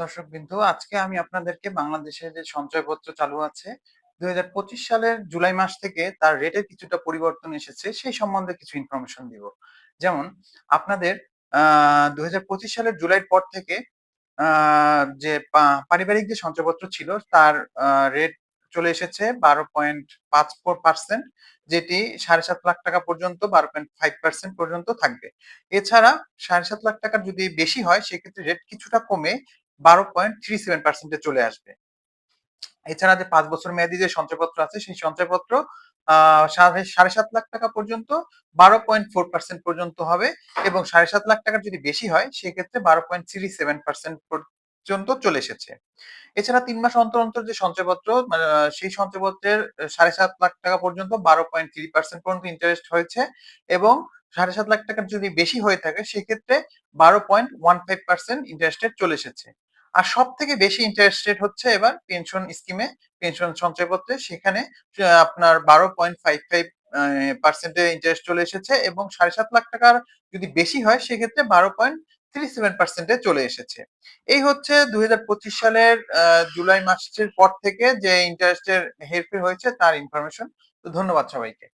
দর্শক বিন্দু আজকে আমি আপনাদেরকে বাংলাদেশে যে সঞ্চয়পত্র চালু আছে দুই সালের জুলাই মাস থেকে তার রেটের কিছুটা পরিবর্তন এসেছে সেই সম্বন্ধে কিছু ইনফরমেশন দিব যেমন আপনাদের দুই সালের জুলাইয়ের পর থেকে আহ, যে পারিবারিক যে সঞ্চয়পত্র ছিল তার রেট চলে এসেছে বারো পয়েন্ট পাঁচ ফোর পার্সেন্ট যেটি সাড়ে সাত লাখ টাকা পর্যন্ত বারো পয়েন্ট ফাইভ পার্সেন্ট পর্যন্ত থাকবে এছাড়া সাড়ে সাত লাখ টাকার যদি বেশি হয় সেক্ষেত্রে রেট কিছুটা কমে বারো পয়েন্ট থ্রি সেভেন পার্সেন্টে চলে আসবে। এছাড়া যে পাঁচ বছর মেয়াদি যে সঞ্চয়পত্র আছে সেই সঞ্চয়পত্র সাড়ে সাত লাখ টাকা পর্যন্ত বারো পয়েন্ট ফোর পার্সেন্ট পর্যন্ত হবে এবং সাড়ে সাত লাখ টাকার যদি বেশি হয় সেক্ষেত্রে বারো পয়েন্ট থ্রি সেভেন পার্সেন্ট পর্যন্ত চলে এসেছে। এছাড়া তিন মাস অন্তর অন্তর যে সঞ্চয়পত্র মানে, সেই সঞ্চয়পত্রের সাড়ে সাত লাখ টাকা পর্যন্ত বারো পয়েন্ট থ্রি পার্সেন্ট পর্যন্ত ইন্টারেস্ট হয়েছে এবং সাড়ে সাত লাখ টাকার যদি বেশি হয়ে থাকে সেক্ষেত্রে বারো point one five percent interest rate চলে এসেছে। আর সব থেকে বেশি ইন্টারেস্ট রেট হচ্ছে এবার পেনশন স্কিমে পেনশন সঞ্চয়পত্রে। সেখানে আপনার বারো পয়েন্ট ফাইভ ফাইভ পার্সেন্টে ইন্টারেস্ট চলে এসেছে এবং সাড়ে সাত লাখ টাকার যদি বেশি হয়, সেক্ষেত্রে বারো পয়েন্ট থ্রি সেভেন পার্সেন্টে চলে এসেছে। এই হচ্ছে দুই হাজার পঁচিশ সালের জুলাই মাসের পর থেকে যে ইন্টারেস্টের হেরফের হয়েছে, তার ইনফরমেশন তো ধন্যবাদ সবাইকে।